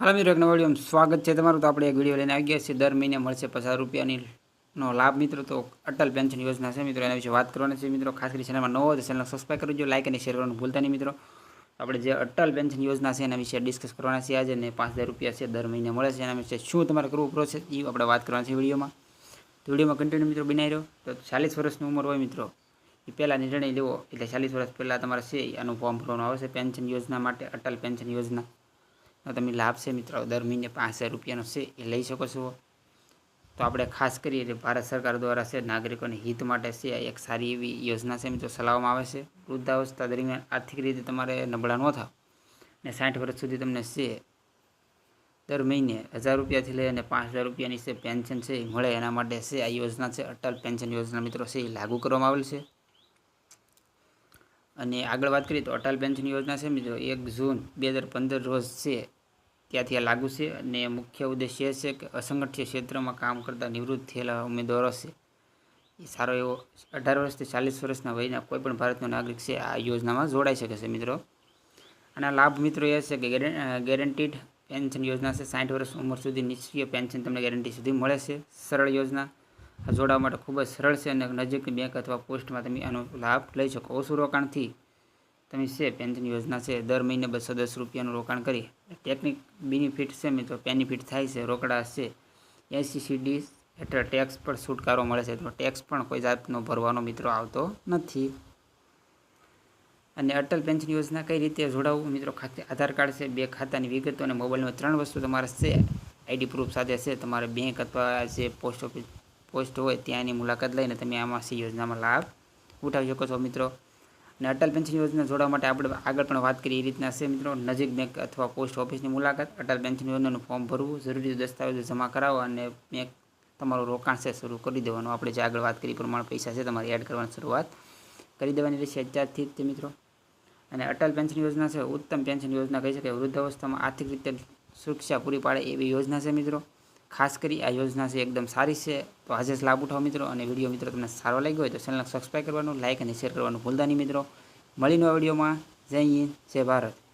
હાલો મિત્રો, એક નવા સ્વાગત છે તમારું. તો આપણે એક વીડિયો લઈને આવી ગયા છીએ. દર મહિને મળશે પચાસ રૂપિયાની નો લાભ મિત્રો. તો અટલ પેન્શન યોજના છે મિત્રો. એના વિશે વાત કરવાની છે મિત્રો. ખાસ કરી ચેનલમાં નવો તો ચેનલ સબસ્ક્રાઈબ કરજો લાઇક અને શેર કરવાનું ભૂલતા નહીં મિત્રો. આપણે જે અટલ પેન્શન યોજના છે એના વિશે ડિસ્કસ કરવાના છે આજે ને પાંચ હજાર રૂપિયા છે દર મહિને મળે છે. એના વિશે શું તમારે કરવું પ્રોસેસ એ આપણે વાત કરવાની છે વિડીયોમાં. તો વિડીયોમાં કન્ટિન્યુ મિત્રો બનાવી રહ્યો. તો ચાલીસ વર્ષની ઉંમર હોય મિત્રો. એ પહેલાં નિર્ણય લેવો. એટલે ચાલીસ વર્ષ પહેલાં તમારે છે આનું ફોર્મ ભરવાનું આવશે પેન્શન યોજના માટે અટલ પેન્શન યોજના. તમે લાભ છે મિત્રો. દર મહિને પાંચ હજાર રૂપિયાનો છે, એ લઈ શકો છો. તો આપણે ખાસ કરીએ એટલે ભારત સરકાર દ્વારા છે, નાગરિકોને હિત માટે છે એક સારી એવી યોજના છે મિત્રો, ચલાવવામાં આવે છે. વૃદ્ધાવસ્થા દરમિયાન આર્થિક રીતે તમારે નબળા ન થાવ. ને સાઠ વર્ષ સુધી તમને છે, દર મહિને હજાર રૂપિયાથી લઈ અને પાંચ હજાર રૂપિયાની છે પેન્શન છે, એ મળે એના માટે છે, આ યોજના છે, અટલ પેન્શન યોજના મિત્રો છે, એ લાગુ કરવામાં આવેલ છે. અને આગળ વાત કરીએ તો અટલ પેન્શન યોજના છે મિત્રો, એક જૂન બે હજાર પંદર રોજ છે ત્યાંથી આ લાગુ છે અને મુખ્ય ઉદ્દેશ્ય એ છે કે અસંગઠિત ક્ષેત્રમાં કામ કરતા નિવૃત્ત થયેલા ઉમેદવારો છે. એ સારો એવો અઢાર વર્ષથી ચાલીસ વર્ષના વયના કોઈપણ ભારતનો નાગરિક છે, આ યોજનામાં જોડાઈ શકે છે મિત્રો. અને આ લાભ મિત્રો એ છે કે ગેરંટીડ પેન્શન યોજના છે. સાઠ વર્ષ ઉંમર સુધી નિષ્ક્રિય પેન્શન તમને ગેરંટી સુધી મળે છે. સરળ યોજના. આ જોડાવા માટે ખૂબ જ સરળ છે અને નજીકની બેંક અથવા પોસ્ટમાં તમે આનો લાભ લઈ શકો. ઓછું રોકાણથી તમે છે, પેન્શન યોજના છે, દર મહિને બસો દસ રૂપિયાનું રોકાણ કરી ટેકનિક બેનિફિટ છે મિત્રો બેનિફિટ થાય છે, રોકડા છે. એસીસીડી હેઠળ ટેક્સ પર છુટકારો મળે છે, તો ટેક્સ પણ કોઈ જાતનો ભરવાનો મિત્રો આવતો નથી. અને અટલ પેન્શન યોજના કઈ રીતે જોડાવવું મિત્રો? ખાતે આધાર કાર્ડ છે, બે ખાતાની વિગતો અને મોબાઈલમાં ત્રણ વસ્તુ તમારે છે. આઈડી પ્રૂફ સાથે છે, તમારે બેંક અથવા જે પોસ્ટ ઓફિસ પોસ્ટ હોય ત્યાંની મુલાકાત લઈને તમે આમાં સી યોજનામાં લાભ ઉઠાવી શકો છો મિત્રો. અને અટલ પેન્શન યોજના જોડવા માટે આપણે આગળ પણ વાત કરીએ એ રીતના છે મિત્રો. નજીક બેંક અથવા પોસ્ટ ઓફિસની મુલાકાત. અટલ પેન્શન યોજનાનું ફોર્મ ભરવું, જરૂરી દસ્તાવેજો જમા કરાવો અને બેંક તમારું રોકાણ છે શરૂ કરી દેવાનું. આપણે જે આગળ વાત કરી પ્રમાણે પૈસા છે તમારે એડ કરવાની શરૂઆત કરી દેવાની રહેશે અત્યારથી જ તે મિત્રો. અને અટલ પેન્શન યોજના છે, ઉત્તમ પેન્શન યોજના કહી શકાય. વૃદ્ધાવસ્થામાં આર્થિક રીતે સુરક્ષા પૂરી પાડે એવી યોજના છે મિત્રો. ખાસ કરી આ યોજના છે એકદમ સારી છે. તો આજે જ લાભ ઉઠાવો મિત્રો અને વીડિયો મિત્રો તમને સારો લાગ્યો હોય તો ચેનલને સબસ્ક્રાઈબ કરવાનું લાઇક અને શેર કરવાનું ભૂલતા નહીં મિત્રો. મળીને વિડીયોમાં. જય હિન્દ, જય ભારત.